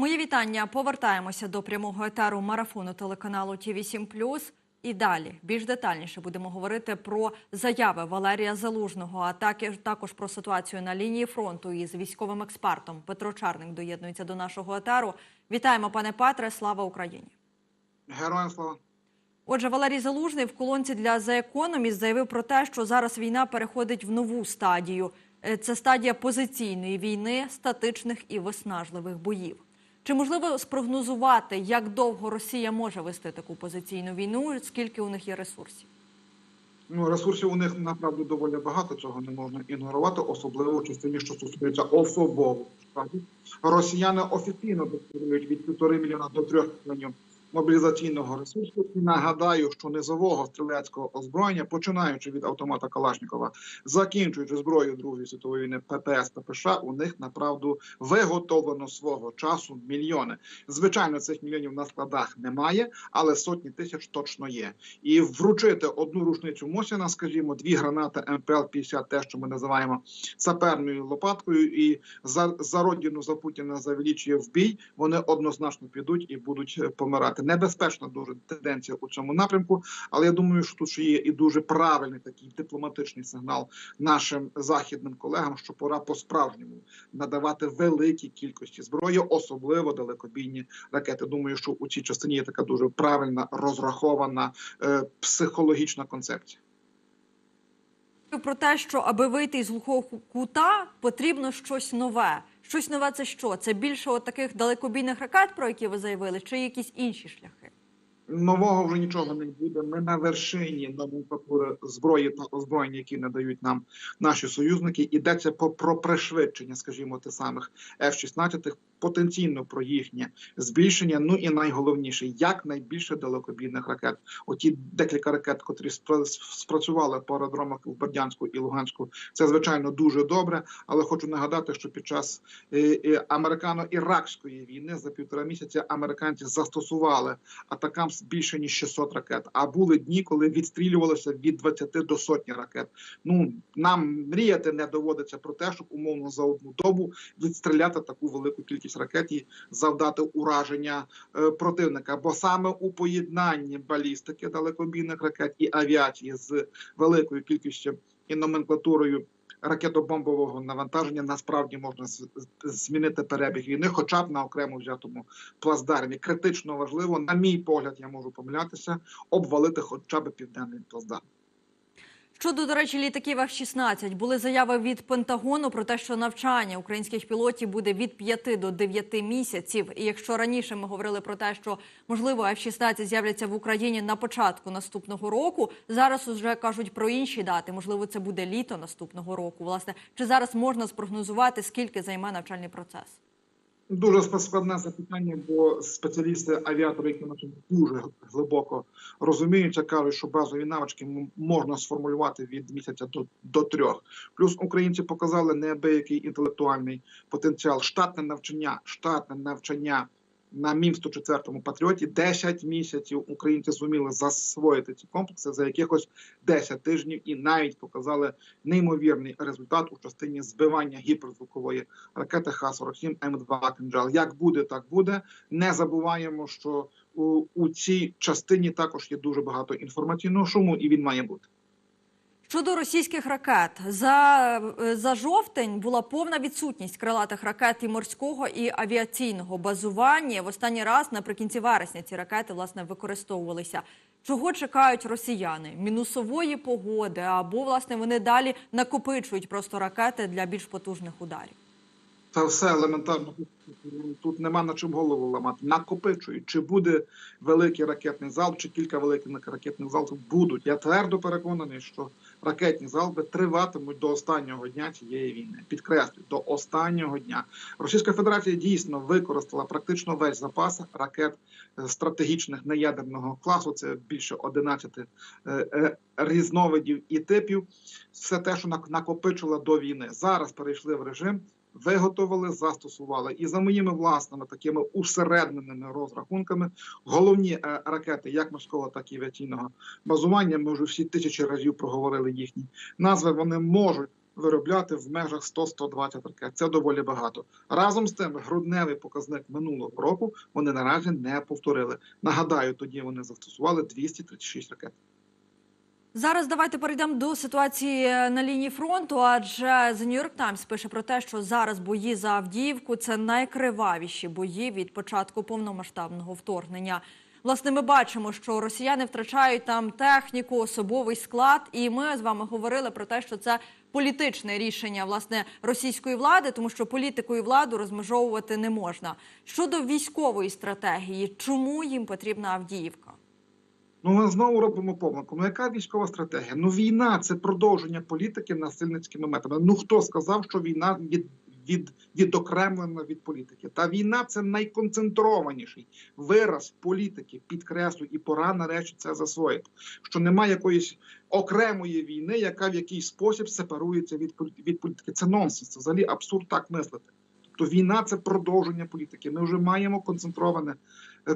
Мої вітання. Повертаємося до прямого етеру марафону телеканалу ТІВІ 7 І далі більш детальніше будемо говорити про заяви Валерія Залужного, а також про ситуацію на лінії фронту із військовим експертом. Петро Чарник доєднується до нашого етеру. Вітаємо, пане Петре. Слава Україні! Героям слава. Отже, Валерій Залужний в колонці для The Economist заявив про те, що зараз війна переходить в нову стадію. Е, Це стадія позиційної війни, статичних і виснажливих боїв. Чи можливо спрогнозувати, як довго Росія може вести таку позиційну війну? Скільки у них є ресурсів? Ну, ресурсів у них направду доволі багато, цього не можна ігнорувати, особливо в частині, що стосується особового. Росіяни офіційно декларують від півтори мільйона до трьох мільйонів мобілізаційного ресурсу. І нагадаю, що низового стрілецького озброєння, починаючи від автомата Калашникова, закінчуючи зброєю Другої світової війни ППС та ПШ, у них направду виготовлено свого часу мільйони. Звичайно, цих мільйонів на складах немає, але сотні тисяч точно є. І вручити одну рушницю Мосіна, скажімо, дві гранати МПЛ-50, те, що ми називаємо саперною лопаткою, і за, за родину за Путіна за величіє в бій, вони однозначно підуть і будуть е, помирати. Небезпечна дуже тенденція у цьому напрямку, але я думаю, що тут ще є і дуже правильний такий дипломатичний сигнал нашим західним колегам, що пора по-справжньому надавати великі кількості зброї, особливо далекобійні ракети. Думаю, що у цій частині є така дуже правильна розрахована е, психологічна концепція. Про те, що аби вийти із глухого кута, потрібно щось нове. Щось нове це що? Це більше от таких далекобійних ракет, про які ви заявили, чи якісь інші шляхи? Нового вже нічого не буде. Ми на вершині номенклатури зброї та озброєння, які надають нам наші союзники. Йдеться по про пришвидшення, скажімо, тих самих F-16, потенційно про їхнє збільшення. Ну і найголовніше, як найбільше далекобійних ракет. Оті декілька ракет, котрі спрацювали по аеродромах в Бердянську і Луганську, це звичайно дуже добре. Але хочу нагадати, що під час е, е, американо-іракської війни за півтора місяця американці застосували атакам більше ніж 600 ракет. А були дні, коли відстрілювалося від 20 до сотні ракет. Ну нам мріяти не доводиться про те, щоб умовно за одну добу відстріляти таку велику кількість ракет і завдати ураження е, противника. Бо саме у поєднанні балістики далекобійних ракет і авіації з великою кількістю і номенклатурою ракетобомбового навантаження насправді можна змінити перебіг війни, хоча б на окремо взятому плацдармі. Критично важливо, на мій погляд, я можу помилятися, обвалити хоча б південний плацдарм. Щодо, до речі, літаків F-16, були заяви від Пентагону про те, що навчання українських пілотів буде від 5 до 9 місяців. І якщо раніше ми говорили про те, що можливо F-16 з'являться в Україні на початку наступного року, зараз вже кажуть про інші дати. Можливо, це буде літо наступного року. Власне, чи зараз можна спрогнозувати, скільки займе навчальний процес? Дуже складне запитання, бо спеціалісти авіатори, які на дуже глибоко розуміються, кажуть, що базові навички можна сформулювати від місяця до, до трьох. Плюс українці показали неабиякий інтелектуальний потенціал. Штатне навчання, штатне навчання на мім 104 патріоті 10 місяців українці зуміли засвоїти ці комплекси за якихось 10 тижнів і навіть показали неймовірний результат у частині збивання гіперзвукової ракети Х-47 М2 «Кинджал». Як буде, так буде. Не забуваємо, що у, у цій частині також є дуже багато інформаційного шуму, і він має бути. Щодо російських ракет, за, за жовтень була повна відсутність крилатих ракет і морського і авіаційного базування. В останній раз наприкінці вересня ці ракети власне використовувалися. Чого чекають росіяни? Мінусової погоди або власне вони далі накопичують просто ракети для більш потужних ударів. Це все елементарно. Тут нема на чим голову ламати. Накопичують, чи буде великий ракетний залп, чи кілька великих ракетних залпів будуть. Я твердо переконаний, що ракетні залпи триватимуть до останнього дня цієї війни. Підкреслюю, до останнього дня. Російська Федерація дійсно використала практично весь запас ракет е, стратегічних неядерного класу. Це більше 11 е, е, різновидів і типів. Все те, що нак- накопичила до війни. Зараз перейшли в режим виготовили, застосували. І за моїми власними такими усередненими розрахунками, головні е, ракети, як морського, так і авіаційного базування, ми вже всі тисячі разів проговорили їхні назви. Вони можуть виробляти в межах 100-120 ракет. Це доволі багато. Разом з тим, грудневий показник минулого року вони наразі не повторили. Нагадаю, тоді вони застосували 236 ракет. Зараз давайте перейдемо до ситуації на лінії фронту. Адже The New York Times пише про те, що зараз бої за Авдіївку це найкривавіші бої від початку повномасштабного вторгнення. Власне, ми бачимо, що росіяни втрачають там техніку, особовий склад, і ми з вами говорили про те, що це політичне рішення власне російської влади, тому що політику і владу розмежовувати не можна. Щодо військової стратегії, чому їм потрібна Авдіївка? Ну, ми знову робимо помилку. Ну, яка військова стратегія? Ну, війна це продовження політики насильницькими методами. Ну хто сказав, що війна від, від, відокремлена від політики? Та війна це найконцентрованіший вираз політики, підкреслю, і пора нарешті це засвоїти. Що немає якоїсь окремої війни, яка в якийсь спосіб сепарується від, від політики. Це нонсенс, це взагалі абсурд так мислити. Тобто війна це продовження політики. Ми вже маємо концентроване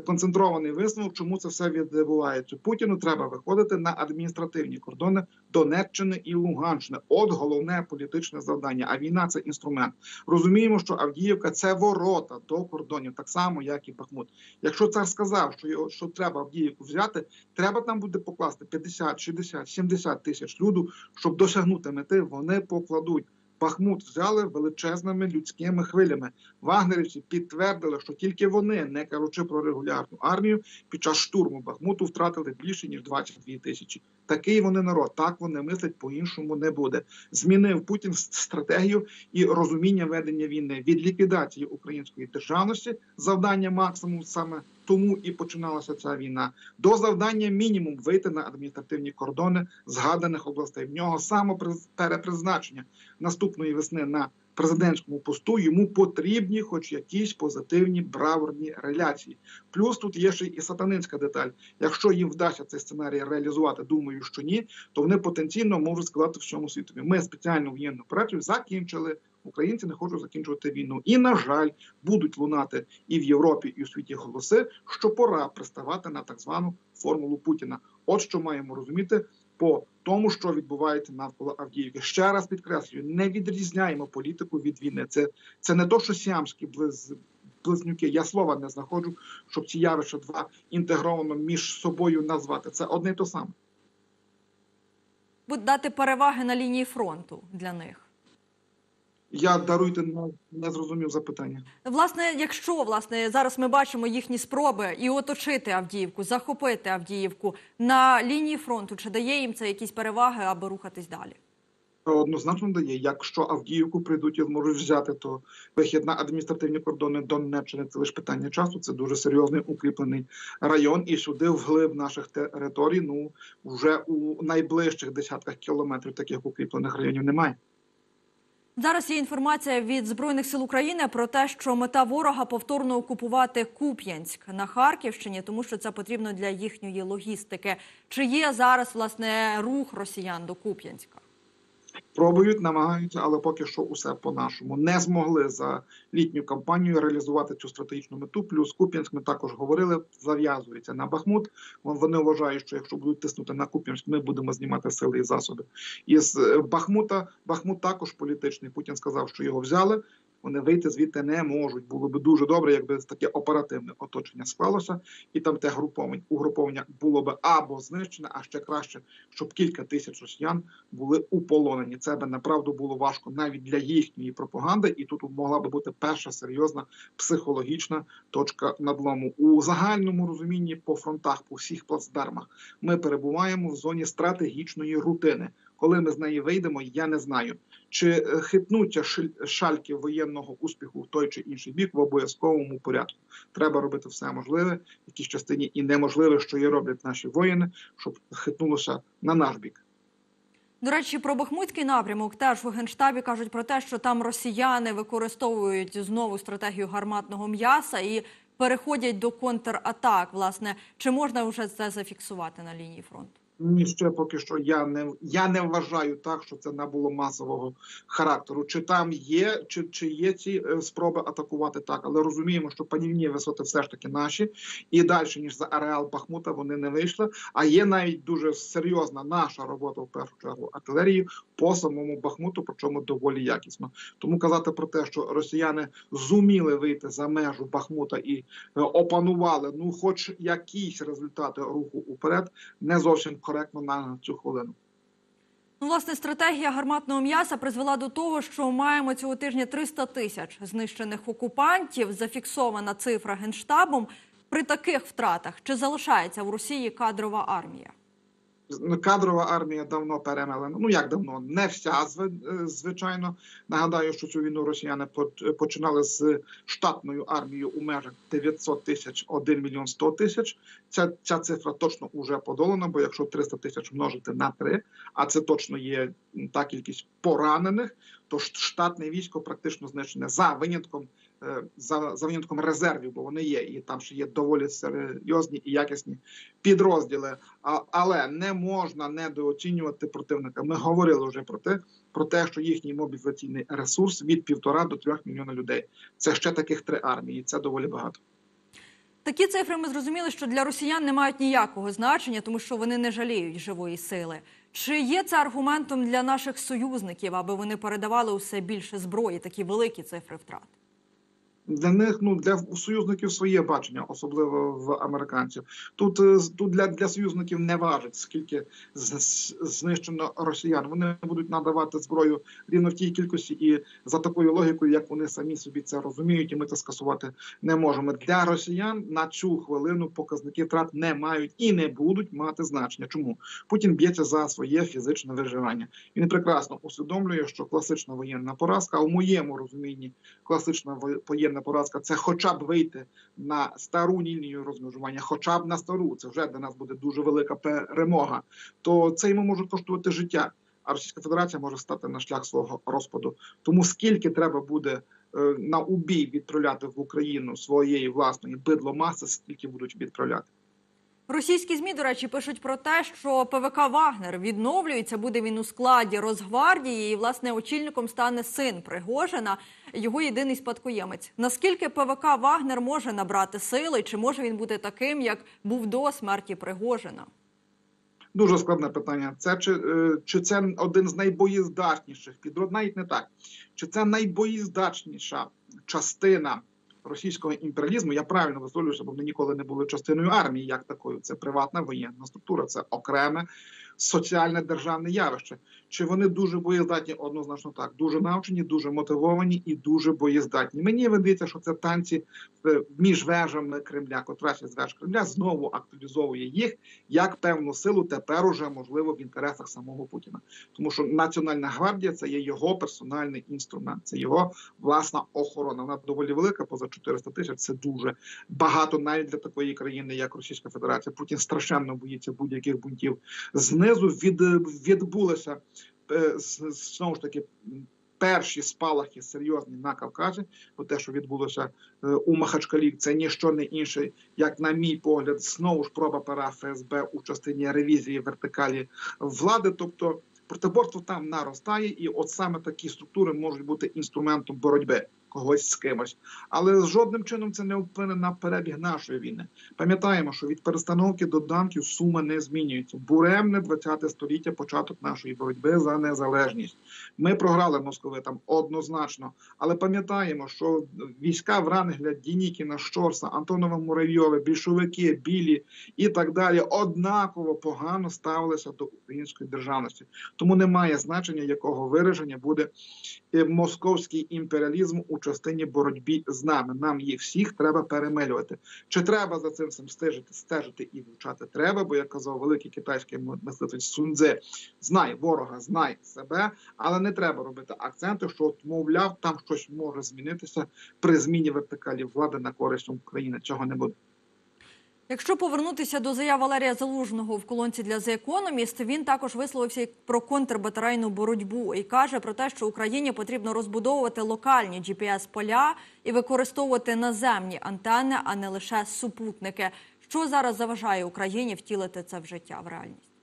концентрований висновок, чому це все відбувається. Путіну треба виходити на адміністративні кордони Донеччини і Луганщини. От головне політичне завдання. А війна це інструмент. Розуміємо, що Авдіївка це ворота до кордонів, так само як і Бахмут. Якщо цар сказав, що його що треба Авдіївку взяти, треба там буде покласти 50, 60, 70 тисяч люду, щоб досягнути мети. Вони покладуть. Бахмут взяли величезними людськими хвилями. Вагнерівці підтвердили, що тільки вони, не кажучи про регулярну армію, під час штурму Бахмуту втратили більше ніж 22 тисячі. Такий вони народ, так вони мислять, по-іншому не буде. Змінив Путін стратегію і розуміння ведення війни від ліквідації української державності, завдання максимум саме тому і починалася ця війна, до завдання мінімум вийти на адміністративні кордони згаданих областей. В нього самоперепризначення наступної весни на президентському посту йому потрібні, хоч якісь позитивні браворні реляції. Плюс тут є ще і сатанинська деталь. Якщо їм вдасться цей сценарій реалізувати, думаю, що ні, то вони потенційно можуть сказати всьому світові. Ми спеціальну воєнну операцію закінчили. Українці не хочуть закінчувати війну. І, на жаль, будуть лунати і в Європі, і у світі голоси, що пора приставати на так звану формулу Путіна. От що маємо розуміти по тому, що відбувається навколо Авдіївки. Ще раз підкреслюю, не відрізняємо політику від війни. Це, це не то, що сіамські близ. Близнюки, я слова не знаходжу, щоб ці явища два інтегровано між собою назвати. Це одне і то саме. Будь дати переваги на лінії фронту для них. Я даруйте не, зрозумів запитання. Власне, якщо власне зараз ми бачимо їхні спроби і оточити Авдіївку, захопити Авдіївку на лінії фронту, чи дає їм це якісь переваги, аби рухатись далі? Однозначно дає, якщо Авдіївку прийдуть і зможуть взяти, то вихід на адміністративні кордони Донеччини це лише питання часу. Це дуже серйозний укріплений район, і сюди вглиб наших територій. Ну вже у найближчих десятках кілометрів таких укріплених районів немає. Зараз є інформація від збройних сил України про те, що мета ворога повторно окупувати Куп'янськ на Харківщині, тому що це потрібно для їхньої логістики. Чи є зараз власне рух росіян до Куп'янська? Пробують, намагаються, але поки що усе по-нашому. Не змогли за літню кампанію реалізувати цю стратегічну мету. Плюс Куп'янськ, ми також говорили, зав'язується на Бахмут. Вони вважають, що якщо будуть тиснути на Куп'янськ, ми будемо знімати сили і засоби. Із е, Бахмута Бахмут також політичний. Путін сказав, що його взяли. Вони вийти звідти не можуть. Було би дуже добре, якби таке оперативне оточення склалося, і там те груповання угруповання було би або знищене, а ще краще, щоб кілька тисяч росіян були уполонені. Це би направду було важко навіть для їхньої пропаганди, і тут могла би бути перша серйозна психологічна точка надлому у загальному розумінні по фронтах, по всіх плацдармах. Ми перебуваємо в зоні стратегічної рутини. Коли ми з неї вийдемо, я не знаю. Чи е, хитнуться шальки воєнного успіху в той чи інший бік в обов'язковому порядку. Треба робити все можливе, в якійсь частині і неможливе, що і роблять наші воїни, щоб хитнулося на наш бік. До речі, про Бахмутський напрямок теж у генштабі кажуть про те, що там росіяни використовують знову стратегію гарматного м'яса і переходять до контратак. Власне, чи можна вже це зафіксувати на лінії фронту? Ні, ще поки що я не я не вважаю так, що це набуло масового характеру. Чи там є, чи, чи є ці е, спроби атакувати так, але розуміємо, що панівні висоти все ж таки наші, і далі ніж за ареал Бахмута вони не вийшли. А є навіть дуже серйозна наша робота в першу чергу артилерії по самому Бахмуту, причому доволі якісно. Тому казати про те, що росіяни зуміли вийти за межу Бахмута і е, опанували, ну, хоч якісь результати руху уперед, не зовсім коректно на цю хвилину. Ну, власне, стратегія гарматного м'яса призвела до того, що маємо цього тижня 300 тисяч знищених окупантів. Зафіксована цифра генштабом. При таких втратах чи залишається в Росії кадрова армія? Кадрова армія давно перемелена. Ну як давно? Не вся е, звичайно. Нагадаю, що цю війну росіяни починали з штатною армією у межах 900 тисяч, 1 мільйон 100 тисяч. Ця, ця цифра точно вже подолана, бо якщо 300 тисяч множити на 3, а це точно є та кількість поранених, то штатне військо практично знищене за винятком. Е, За, за винятком резервів, бо вони є, і там ще є доволі серйозні і якісні підрозділи. А, але не можна недооцінювати противника. Ми говорили вже про те, про те, що їхній мобілізаційний ресурс від півтора до трьох мільйона людей. Це ще таких три армії. Це доволі багато. Такі цифри ми зрозуміли, що для росіян не мають ніякого значення, тому що вони не жаліють живої сили. Чи є це аргументом для наших союзників, аби вони передавали усе більше зброї, такі великі цифри втрат? Для них ну для союзників своє бачення, особливо в американців. Тут е, тут для, для союзників не важить, скільки з- знищено росіян. Вони будуть надавати зброю рівно в тій кількості і за такою логікою, як вони самі собі це розуміють, і ми це скасувати не можемо. Для росіян на цю хвилину показники втрат не мають і не будуть мати значення. Чому Путін б'ється за своє фізичне виживання? Він прекрасно усвідомлює, що класична воєнна поразка, у моєму розумінні класична во- воєнна поразка це хоча б вийти на стару лінію розмежування, хоча б на стару. Це вже для нас буде дуже велика перемога. То це йому може коштувати життя. А Російська Федерація може стати на шлях свого розпаду. Тому скільки треба буде е, на убій відправляти в Україну своєї власної бидломаси, стільки будуть відправляти. Російські змі, до речі, пишуть про те, що ПВК Вагнер відновлюється. Буде він у складі Росгвардії, і власне очільником стане син Пригожина, його єдиний спадкоємець. Наскільки ПВК Вагнер може набрати сили, чи може він бути таким, як був до смерті Пригожина? Дуже складне питання. Це чи, е, чи це один з найбоєздатніших підрод, навіть не так. Чи це найбоєздатніша частина російського імперіалізму? Я правильно висловлюю, бо вони ніколи не були частиною армії, як такою. Це приватна воєнна структура, це окреме соціальне державне явище. Чи вони дуже боєздатні? Однозначно так. Дуже навчені, дуже мотивовані і дуже боєздатні. Мені видається, що це танці е, між вежами Кремля, котра з веж Кремля знову активізовує їх як певну силу тепер уже можливо в інтересах самого Путіна, тому що Національна гвардія це є його персональний інструмент, це його власна охорона. Вона доволі велика, поза 400 тисяч. Це дуже багато навіть для такої країни, як Російська Федерація. Путін страшенно боїться будь-яких бунтів. Знизу від відбулося з- знову ж таки. Перші спалахи серйозні на Кавказі, бо те, що відбулося е, у Махачкалі, це ніщо не інше, як на мій погляд, знову ж проба пера ФСБ у частині ревізії вертикалі влади. Тобто протиборство там наростає, і от саме такі структури можуть бути інструментом боротьби когось з кимось, але жодним чином це не вплине на перебіг нашої війни. Пам'ятаємо, що від перестановки до данків сума не змінюється. Буремне 20 століття, початок нашої боротьби за незалежність. Ми програли московитам однозначно, але пам'ятаємо, що війська Врангеля, Дінікіна, Щорса, Антонова Муравйове, більшовики, білі і так далі однаково погано ставилися до української державності. Тому немає значення, якого вираження буде московський імперіалізм у частині боротьбі з нами. Нам їх всіх треба перемилювати. Чи треба за цим всім стежити, стежити і вивчати? Треба, бо як казав великий китайський мислитель Сунзе, знай ворога, знай себе, але не треба робити акценти, що от, мовляв, там щось може змінитися при зміні вертикалі влади на користь України. Цього не буде. Якщо повернутися до заяв Валерія Залужного в колонці для The Economist, він також висловився про контрбатарейну боротьбу і каже про те, що Україні потрібно розбудовувати локальні GPS-поля і використовувати наземні антени, а не лише супутники. Що зараз заважає Україні втілити це в життя в реальність?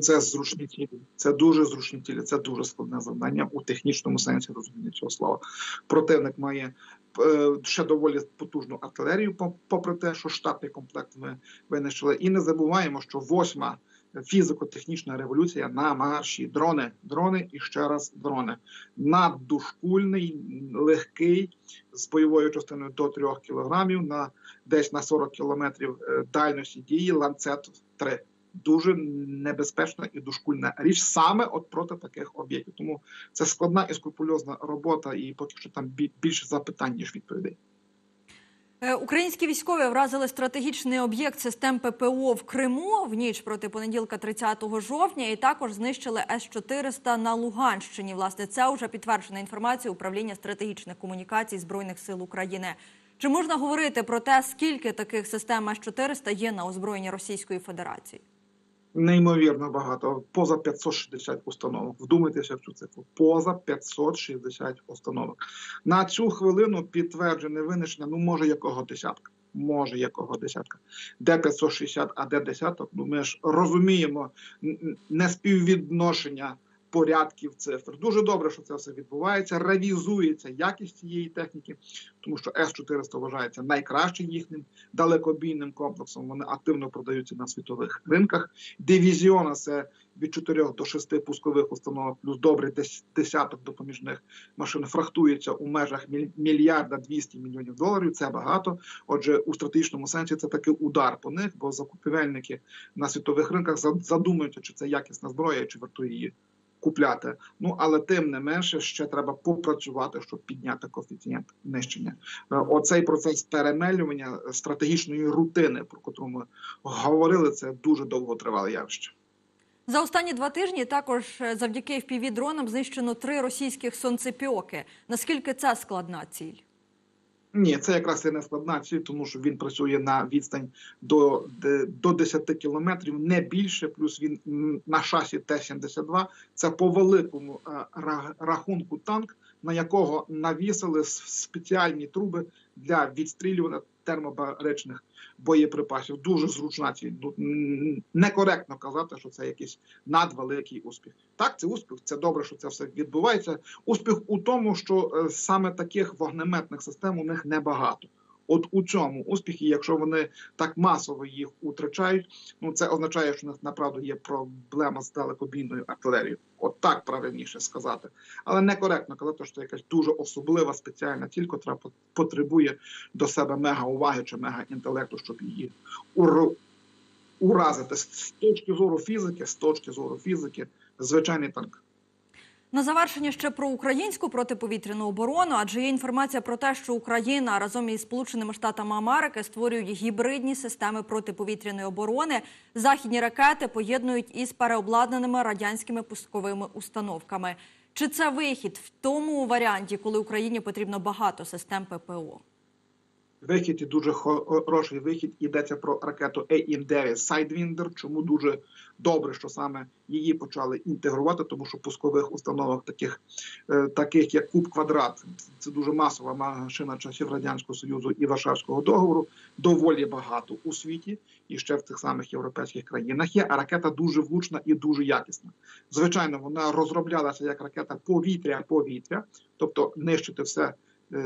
Це зручні цілі. Це дуже зручні цілі. Це дуже складне завдання у технічному сенсі розуміння цього слова. Противник має е, ще доволі потужну артилерію, по- попри те, що штатний комплект ми винищили. І не забуваємо, що восьма фізико-технічна революція на марші. Дрони, дрони і ще раз дрони. Наддушкульний, легкий, з бойовою частиною до 3 кілограмів, на десь на 40 кілометрів е, дальності дії ланцет 3 дуже небезпечна і дошкульна річ саме от проти таких об'єктів. Тому це складна і скрупульозна робота, і поки що там бі- більше запитань ніж відповідей. Е, Українські військові вразили стратегічний об'єкт систем ППО в Криму в ніч проти понеділка, 30 жовтня, і також знищили С-400 на Луганщині. Власне, це вже підтверджена інформація управління стратегічних комунікацій збройних сил України. Чи можна говорити про те, скільки таких систем С-400 є на озброєнні Російської Федерації? Неймовірно багато, поза 560 установок. Вдумайтеся в цю цифру. Поза 560 установок. На цю хвилину підтверджене винищення, ну може якого десятка. Може якого десятка. Де 560, а де десяток. Ну ми ж розуміємо неспіввідношення порядків цифр. Дуже добре, що це все відбувається. Ревізується якість цієї техніки, тому що С-400 вважається найкращим їхнім далекобійним комплексом. Вони активно продаються на світових ринках. Дивізіона це від 4 до 6 пускових установок, плюс добрий дес- десяток допоміжних машин фрахтується у межах мільярда 200 мільйонів доларів. Це багато. Отже, у стратегічному сенсі це такий удар по них, бо закупівельники на світових ринках задумуються, чи це якісна зброя, чи вартує її купляти. Ну але тим не менше ще треба попрацювати, щоб підняти коефіцієнт нищення. Е, Оцей процес перемелювання стратегічної рутини, про котру ми говорили, це дуже довго тривале явище. За останні два тижні також е, завдяки FPV-дронам знищено три російських сонцепіоки. Наскільки це складна ціль? Ні, це якраз і не складна ціль, тому що він працює на відстань до, до 10 кілометрів, не більше. Плюс він на шасі Т-72. Це по великому е, рахунку танк, на якого навісили спеціальні труби для відстрілювання термобаричних боєприпасів. Дуже зручна ціль. Некоректно казати, що це якийсь надвеликий успіх. Так, це успіх. Це добре, що це все відбувається. Успіх у тому, що е, саме таких вогнеметних систем у них небагато. От у цьому успіхі, якщо вони так масово їх утрачають, ну це означає, що у них направду є проблема з далекобійною артилерією. От так правильніше сказати. Але некоректно казати, що якась дуже особлива спеціальна ціль, потребує до себе мега уваги чи мега інтелекту, щоб її ур... уразити. З точки зору фізики, з точки зору фізики, звичайний танк. На завершення ще про українську протиповітряну оборону, адже є інформація про те, що Україна разом із Сполученими Штатами Америки створюють гібридні системи протиповітряної оборони. Західні ракети поєднують із переобладнаними радянськими пусковими установками. Чи це вихід в тому варіанті, коли Україні потрібно багато систем ППО? Вихід і дуже хороший вихід. Йдеться про ракету AIM-9 Sidewinder. Чому дуже добре, що саме її почали інтегрувати, тому що пускових установок, таких е, таких як Куб Квадрат, це дуже масова машина часів радянського союзу і Варшавського договору. Доволі багато у світі і ще в тих самих європейських країнах є. А ракета дуже влучна і дуже якісна. Звичайно, вона розроблялася як ракета повітря-повітря, тобто нищити все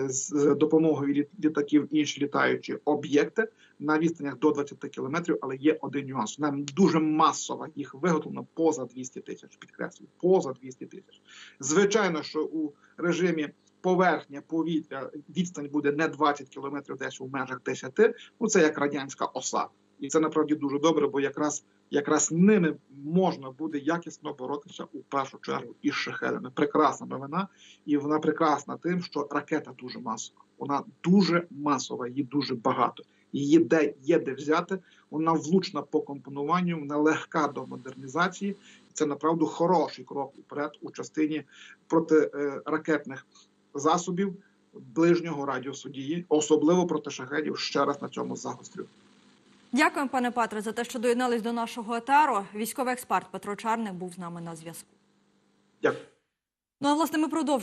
з допомогою літаків інші літаючі об'єкти на відстанях до 20 кілометрів, але є один нюанс. Нам дуже масово їх виготовлено поза 200 тисяч. Підкреслюю, поза 200 тисяч. Звичайно, що у режимі поверхня повітря відстань буде не 20 кілометрів, десь у межах 10, Ну це як радянська оса, і це насправді дуже добре, бо якраз якраз ними можна буде якісно боротися у першу чергу із шахедами. Прекрасна новина, і вона прекрасна тим, що ракета дуже масова. Вона дуже масова, її дуже багато. Її де є де взяти. Вона влучна по компонуванню, вона легка до модернізації. Це направду хороший крок вперед у частині протиракетних засобів ближнього радіусу дії, особливо проти шахедів. Ще раз на цьому загострю. Дякуємо, пане Патре, за те, що доєднались до нашого етеру. Військовий експерт Петро Чарник був з нами на зв'язку. Дякую. Ну а власне ми продовжуємо.